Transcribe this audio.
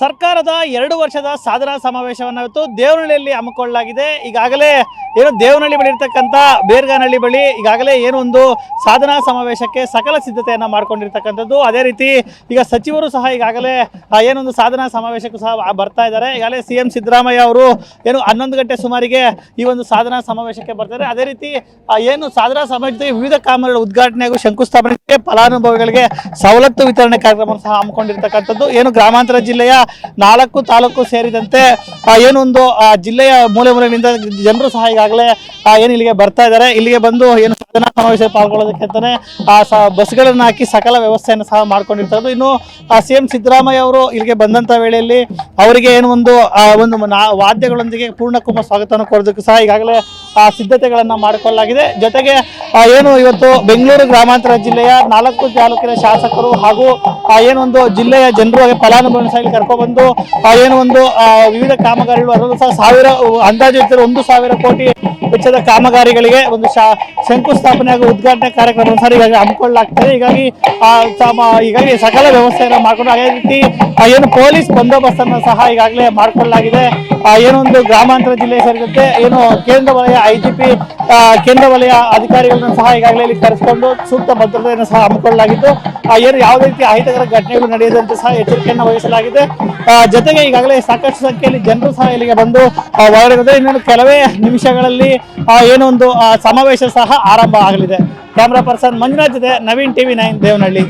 ಸರ್ಕಾರದ ಎರಡು ವರ್ಷದ ಸಾಧನಾ ಸಮಾವೇಶವನ್ನು ಇವತ್ತು ದೇವನಹಳ್ಳಿಯಲ್ಲಿ ಹಮ್ಮಿಕೊಳ್ಳಲಾಗಿದೆ. ಈಗಾಗಲೇ ಏನು ದೇವನಹಳ್ಳಿ ಬಳಿ ಇರ್ತಕ್ಕಂಥ ಬೇರ್ಗಾನಹಳ್ಳಿ ಬಳಿ ಈಗಾಗಲೇ ಏನು ಒಂದು ಸಾಧನಾ ಸಮಾವೇಶಕ್ಕೆ ಸಕಲ ಸಿದ್ಧತೆಯನ್ನು ಮಾಡ್ಕೊಂಡಿರ್ತಕ್ಕಂಥದ್ದು. ಅದೇ ರೀತಿ ಈಗ ಸಚಿವರು ಸಹ ಈಗಾಗಲೇ ಏನೊಂದು ಸಾಧನಾ ಸಮಾವೇಶಕ್ಕೂ ಸಹ ಬರ್ತಾ ಇದ್ದಾರೆ. ಈಗಾಗಲೇ ಸಿ ಎಂ ಸಿದ್ದರಾಮಯ್ಯ ಅವರು ಏನು ಹನ್ನೊಂದು ಗಂಟೆ ಸುಮಾರಿಗೆ ಈ ಒಂದು ಸಾಧನಾ ಸಮಾವೇಶಕ್ಕೆ ಬರ್ತಾರೆ. ಅದೇ ರೀತಿ ಏನು ಸಾಧನಾ ಸಮಾವೇಶದಲ್ಲಿ ವಿವಿಧ ಕಾಮಗಾರಿಗಳ ಉದ್ಘಾಟನೆ ಶಂಕುಸ್ಥಾಪನೆಗೆ ಫಲಾನುಭವಿಗಳಿಗೆ ಸವಲತ್ತು ವಿತರಣೆ ಕಾರ್ಯಕ್ರಮ ಸಹ ಹಮ್ಮಿಕೊಂಡಿರ್ತಕ್ಕಂಥದ್ದು. ಏನು ಗ್ರಾಮಾಂತರ ಜಿಲ್ಲೆಯ ನಾಲ್ಕು ತಾಲೂಕು ಸೇರಿದಂತೆ ಆ, ಏನು ಆ, ಜಿಲ್ಲೆಯ ಮೂಲೆ ಮೂಲೆಯಿಂದ ಜನರು ಸಹ ಈಗಾಗಲೇ ಏನು ಇಲ್ಲಿಗೆ ಬರ್ತಾ ಇದ್ದಾರೆ. ಇಲ್ಲಿಗೆ ಬಂದು ಏನು ಸಾಧನಾ ಸಮಾವೇಶ ಪಾಲ್ಗೊಳ್ಳೋದಕ್ಕೆ ಅಂತಾನೆ ಬಸ್ಗಳನ್ನು ಹಾಕಿ ಸಕಲ ವ್ಯವಸ್ಥೆಯನ್ನು ಸಹ ಮಾಡ್ಕೊಂಡಿರ್ತಾರೆ ಇನ್ನು ಸಿ ಎಂ ಸಿದ್ದರಾಮಯ್ಯ ಅವರು ಇಲ್ಲಿಗೆ ಬಂದಂತ ವೇಳೆಯಲ್ಲಿ ಅವರಿಗೆ ಏನು ಒಂದು ಒಂದು ವಾದ್ಯಗಳೊಂದಿಗೆ ಪೂರ್ಣ ಕುಂಭ ಸ್ವಾಗತವನ್ನು ಕೊಡೋದಕ್ಕೆ ಸಹ ಈಗಾಗಲೇ ಆ ಸಿದ್ಧತೆಗಳನ್ನ ಮಾಡಿಕೊಳ್ಳಲಾಗಿದೆ. ಜೊತೆಗೆ ಏನು ಇವತ್ತು ಬೆಂಗಳೂರು ಗ್ರಾಮಾಂತರ ಜಿಲ್ಲೆಯ ನಾಲ್ಕು ತಾಲೂಕಿನ ಶಾಸಕರು ಹಾಗೂ ಏನೊಂದು ಜಿಲ್ಲೆಯ ಜನರು ಫಲಾನುಭವಿ ಸಹ ಇಲ್ಲಿ ಆ, ಏನು ಒಂದು ವಿವಿಧ ಕಾಮಗಾರಿಗಳು ಅದರಲ್ಲೂ ಸಹ ಸಾವಿರ ಅಂದಾಜು ಇದ್ದರೆ ಒಂದು ಸಾವಿರ ಕೋಟಿ ವೆಚ್ಚದ ಕಾಮಗಾರಿಗಳಿಗೆ ಒಂದು ಶಾ ಶಂಕುಸ್ಥಾಪನೆ ಹಾಗೂ ಉದ್ಘಾಟನೆ ಕಾರ್ಯಕ್ರಮವನ್ನು ಸರ್ ಈಗಾಗಲೇ ಹಮ್ಮಿಕೊಳ್ಳಲಾಗ್ತದೆ. ಹೀಗಾಗಿ ಹೀಗಾಗಿ ಸಕಲ ವ್ಯವಸ್ಥೆಯನ್ನು ಮಾಡಿಕೊಂಡು ಅದೇ ರೀತಿ ಏನು ಪೊಲೀಸ್ ಬಂದೋಬಸ್ತನ್ನು ಸಹ ಈಗಾಗಲೇ ಮಾಡಿಕೊಳ್ಳಲಾಗಿದೆ. ಏನೊಂದು ಏನು ಒಂದು ಗ್ರಾಮಾಂತರ ಜಿಲ್ಲೆ ಸೇರಿದಂತೆ ಏನು ಕೇಂದ್ರ ವಲಯ ಐ ಕೇಂದ್ರ ವಲಯ ಅಧಿಕಾರಿಗಳನ್ನು ಸಹ ಈಗಾಗಲೇ ಇಲ್ಲಿ ಕರೆಸಿಕೊಂಡು ಸೂಕ್ತ ಭದ್ರತೆಯನ್ನು ಸಹ ಹಮ್ಮಿಕೊಳ್ಳಲಾಗಿದ್ದು ಏನು ಯಾವುದೇ ರೀತಿ ಅಹಿತಕರ ಘಟನೆಗಳು ನಡೆಯದಂತೆ ಸಹ ಎಚ್ಚರಿಕೆಯನ್ನು ವಹಿಸಲಾಗಿದೆ. ಜೊತೆಗೆ ಈಗಾಗಲೇ ಸಾಕಷ್ಟು ಸಂಖ್ಯೆಯಲ್ಲಿ ಜನರು ಸಹ ಇಲ್ಲಿಗೆ ಬಂದು ಒಳಗಡೆ ಇನ್ನೊಂದು ಕೆಲವೇ ನಿಮಿಷಗಳಲ್ಲಿ ಏನೊಂದು ಸಮಾವೇಶ ಸಹ ಆರಂಭ ಆಗಲಿದೆ. ಕ್ಯಾಮ್ರಾ ಪರ್ಸನ್ ಮಂಜುನಾಥ್ ಜೊತೆ ನವೀನ್ ಟಿವಿ ನೈನ್, ದೇವನಹಳ್ಳಿ.